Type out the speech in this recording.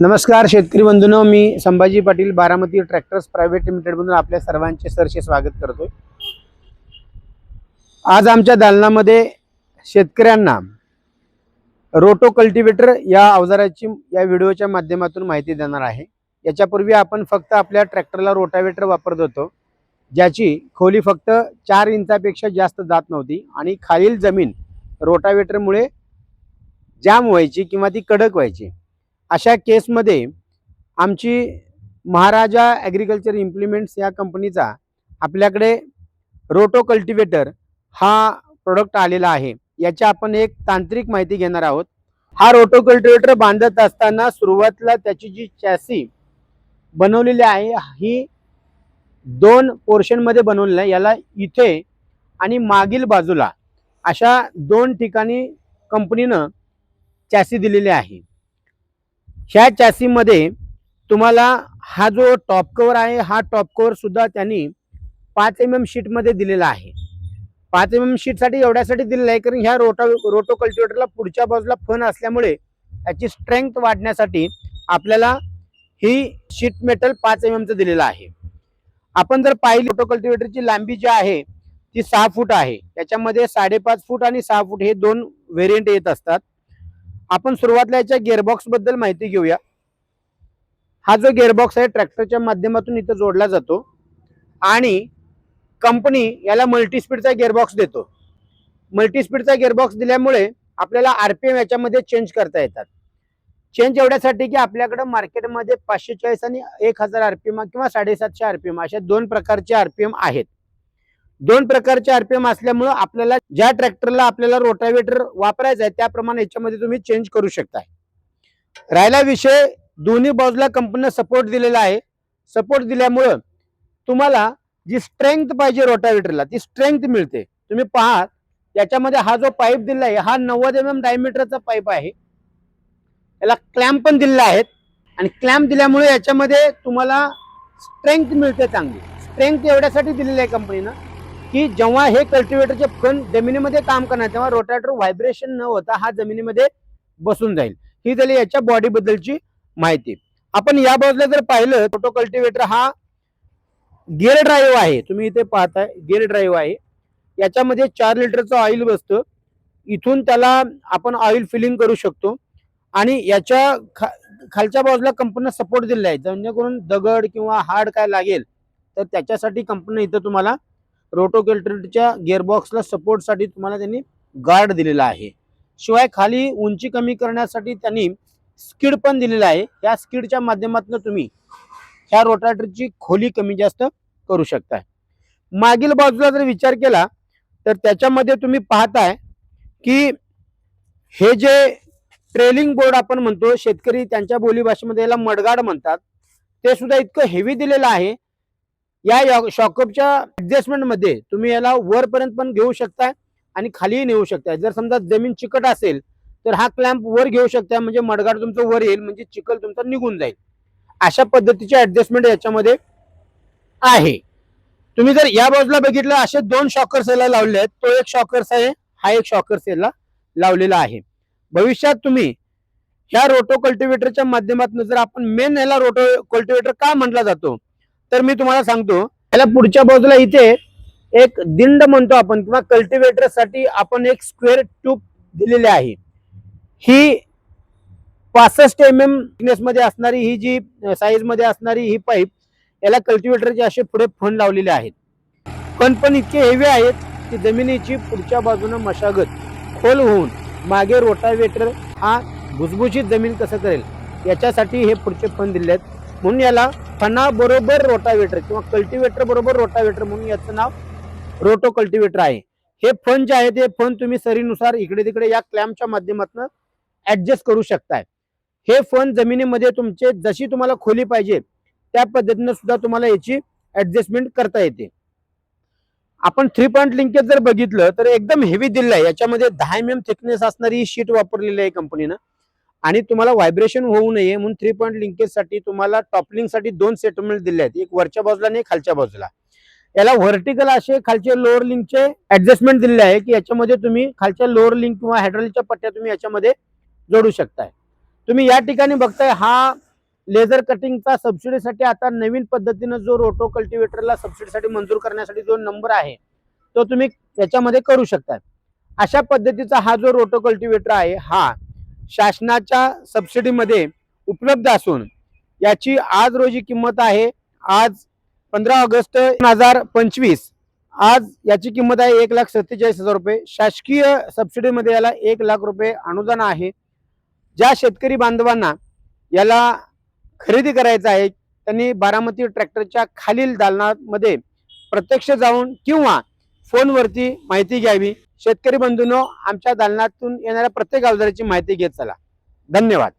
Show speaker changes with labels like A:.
A: नमस्कार शेतकरी बंधूंनो मी संभाजी पाटील बारामती ट्रॅक्टर्स प्रायव्हेट लिमिटेडमधून आपल्या सर्वांचे सरसे स्वागत करतोय. आज आमच्या दालनामध्ये शेतकऱ्यांना रोटो कल्टिवेटर या अवजाराची या व्हिडिओच्या माध्यमातून माहिती देणार आहे. याच्यापूर्वी आपण फक्त आपल्या ट्रॅक्टरला रोटावेटर वापरत होतो ज्याची खोली फक्त चार इंचापेक्षा जास्त जात नव्हती आणि खालील जमीन रोटावेटरमुळे जाम व्हायची किंवा ती कडक व्हायची. अशा केसमध्ये आमची महाराजा ॲग्रिकल्चर इम्प्लिमेंट्स या कंपनीचा आपल्याकडे रोटो कल्टिवेटर हा प्रोडक्ट आलेला आहे. याची आपण एक तांत्रिक माहिती घेणार आहोत. हा रोटो कल्टिवेटर बांधत असताना सुरुवातीला त्याची जी चॅसी बनवलेली आहे ही दोन पोर्शनमध्ये बनवलेलं आहे. याला इथे आणि मागील बाजूला अशा दोन ठिकाणी कंपनीनं चॅसी दिलेली आहे. ह्या चॅसीमध्ये तुम्हाला हा जो टॉप कवर आहे हा टॉप कवर सुद्धा त्यांनी पाच एम एम शीटमध्ये दिलेला आहे. पाच एम एम शीटसाठी एवढ्यासाठी दिलेलं आहे कारण ह्या रोटा रोटो कल्टिवेटरला पुढच्या बाजूला फन असल्यामुळे त्याची स्ट्रेंथ वाढण्यासाठी आपल्याला ही शीट मेटल पाच एम एमचं दिलेलं आहे. आपण जर पाहिली रोटो कल्टिवेटरची लांबी जी आहे ती सहा फूट आहे. त्याच्यामध्ये साडेपाच फूट आणि सहा फूट हे दोन व्हेरियंट येत असतात. आपण सुरुवातीला याच्या गिअरबॉक्सबद्दल माहिती घेऊया. हा जो गिअरबॉक्स आहे ट्रॅक्टरच्या माध्यमातून इथं जोडला जातो. आणि कंपनी याला मल्टीस्पीडचा गिअरबॉक्स देतो. मल्टीस्पीडचा गिअरबॉक्स दिल्यामुळे आपल्याला आरपीएम याच्यामध्ये चेंज करता येतात. चेंज एवढ्यासाठी की आपल्याकडे मार्केटमध्ये पाचशे चाळीस आणि एक हजार आरपीएम किंवा साडेसातशे आरपीएम अशा दोन प्रकारचे आरपीएम आहेत. दोन प्रकारचे आरपीएम असल्यामुळं आपल्याला ज्या ट्रॅक्टरला आपल्याला रोटावेटर वापरायचा आहे त्याप्रमाणे याच्यामध्ये तुम्ही चेंज करू शकताय. राहिला विषय दोन्ही बाजूला कंपनीनं सपोर्ट दिलेला आहे. सपोर्ट दिल्यामुळं तुम्हाला जी स्ट्रेंथ पाहिजे रोटावेटरला ती स्ट्रेंथ मिळते. तुम्ही पहा याच्यामध्ये हा जो पाईप दिला आहे हा नव्वद एम एम डायमीटरचा पाईप आहे. याला क्लॅम्प पण दिलेला आहेत आणि क्लॅम्प दिल्यामुळे याच्यामध्ये तुम्हाला स्ट्रेंथ मिळते चांगली. स्ट्रेंथ एवढ्यासाठी दिलेली आहे कंपनीनं की जेव्हा हे कल्टिवेटरचे कण जमिनीमध्ये काम करणार तेव्हा रोटॅटर व्हायब्रेशन न होता हा जमिनीमध्ये बसून जाईल. ही झाली याच्या बॉडी बद्दलची माहिती. आपण या बाजूला जर पाहिलं फोटो कल्टिवेटर हा गिअर ड्राईव्ह आहे. तुम्ही इथे पाहताय गिअर ड्राईव्ह आहे. याच्यामध्ये चार लिटरचं ऑइल बसतं. इथून त्याला आपण ऑइल फिलिंग करू शकतो. आणि याच्या खा खालच्या बाजूला कंपनीनं सपोर्ट दिलेला आहे. जेणेकरून दगड किंवा हार्ड काय लागेल तर त्याच्यासाठी कंपनी इथं तुम्हाला रोटोकेल्टरच्या गिअरबॉक्सला सपोर्टसाठी तुम्हाला त्यांनी गार्ड दिलेला आहे. शिवाय खाली उंची कमी करण्यासाठी त्यांनी स्किड पण दिलेला आहे. या स्किडच्या माध्यमातून तुम्ही ह्या रोटाटरची खोली कमी जास्त करू शकताय. मागील बाजूला जर विचार केला तर त्याच्यामध्ये तुम्ही पाहताय की हे जे ट्रेलिंग बोर्ड आपण म्हणतो शेतकरी त्यांच्या बोलीभाषेमध्ये याला मडगाड म्हणतात. ते सुद्धा इतकं हेवी दिलेलं आहे. या शॉकअपच्या ऍडजस्टमेंटमध्ये तुम्ही याला वरपर्यंत पण घेऊ शकताय आणि खालीही नेऊ शकताय. जर समजा जमीन चिकट असेल तर हा क्लॅम्प वर घेऊ शकताय. म्हणजे मडगाड तुमचं वर येईल म्हणजे चिखल तुमचा निघून जाईल. अशा पद्धतीचे ऍडजस्टमेंट याच्यामध्ये आहे. तुम्ही जर या बाजूला बघितलं असे दोन शॉकर्स याला लावले आहेत. तो एक शॉकर्स आहे हा एक शॉकर्स याला लावलेला आहे. भविष्यात तुम्ही ह्या रोटो कल्टिवेटरच्या माध्यमातून जर आपण मेन याला रोटो कल्टिवेटर का म्हटला जातो? तर मी तुम्हाला सांगतो याला पुढच्या बाजूला इथे एक दिंड म्हणतो आपण किंवा कल्टिवेटरसाठी आपण एक स्क्वेअर ट्यूब दिलेली आहे. ही पासष्ट एम एममध्ये असणारी ही जी साईजमध्ये असणारी ही पाईप याला कल्टिवेटरचे असे पुढे फण लावलेले आहेत. फण पण इतके हेवी आहेत की जमिनीची पुढच्या बाजूनं मशागत खोल होऊन मागे रोटावेटर हा भुसभुशीत जमीन कसं करेल याच्यासाठी हे पुढचे फण दिले आहेत. म्हणून याला फणा बरोबर रोटावेटर किंवा कल्टिवेटर बरोबर रोटावेटर म्हणून याचं नाव रोटो कल्टिवेटर आहे. हे फण जे आहे ते फण तुम्ही सरीनुसार इकडे तिकडे या क्लॅम्पच्या माध्यमातून ऍडजस्ट करू शकताय. हे फण जमिनीमध्ये तुमचे जशी तुम्हाला खोली पाहिजे त्या पद्धतीने सुद्धा तुम्हाला याची ऍडजस्टमेंट करता येते. आपण थ्री पॉईंट लिंकेज जर बघितलं तर एकदम हेवी दिलं आहे याच्यामध्ये दहा एम एम थिकनेस असणारी शीट वापरलेली आहे कंपनीनं आणि तुम्हाला व्हायब्रेशन होऊ नये म्हणून थ्री पॉईंट लिंकेजसाठी तुम्हाला टॉपलिंगसाठी दोन सेटलमेंट दिले आहेत. एक वरच्या बाजूला आणि एक खालच्या बाजूला. याला व्हर्टिकल असे खालचे लोअर लिंकचे ऍडजस्टमेंट दिलेले आहे की याच्यामध्ये तुम्ही खालच्या लोअर लिंक किंवा हायड्रॉलिकच्या पट्ट्या तुम्ही याच्यामध्ये जोडू शकताय. तुम्ही या ठिकाणी बघताय हा लेझर कटिंगचा सबसिडीसाठी आता नवीन पद्धतीनं जो रोटो कल्टिवेटरला सबसिडीसाठी मंजूर करण्यासाठी जो नंबर आहे तो तुम्ही याच्यामध्ये करू शकता अशा पद्धतीचा हा जो रोटो कल्टिवेटर आहे हा शासनाच्या सबसिडीमध्ये उपलब्ध असून याची आज रोजी किंमत आहे. आज पंधरा ऑगस्ट दोन हजार पंचवीस. आज याची किंमत आहे एक लाख सत्तेचाळीस हजार रुपये. शासकीय सबसिडीमध्ये याला एक लाख रुपये अनुदान आहे. ज्या शेतकरी बांधवांना याला खरेदी करायचं आहे त्यांनी बारामती ट्रॅक्टरच्या खालील दालनामध्ये प्रत्यक्ष जाऊन किंवा फोनवरती माहिती घ्यावी. शेतकरी बंधूंनो आमच्या दालनातून येणाऱ्या प्रत्येक अवजाराची माहिती घेत चला. धन्यवाद.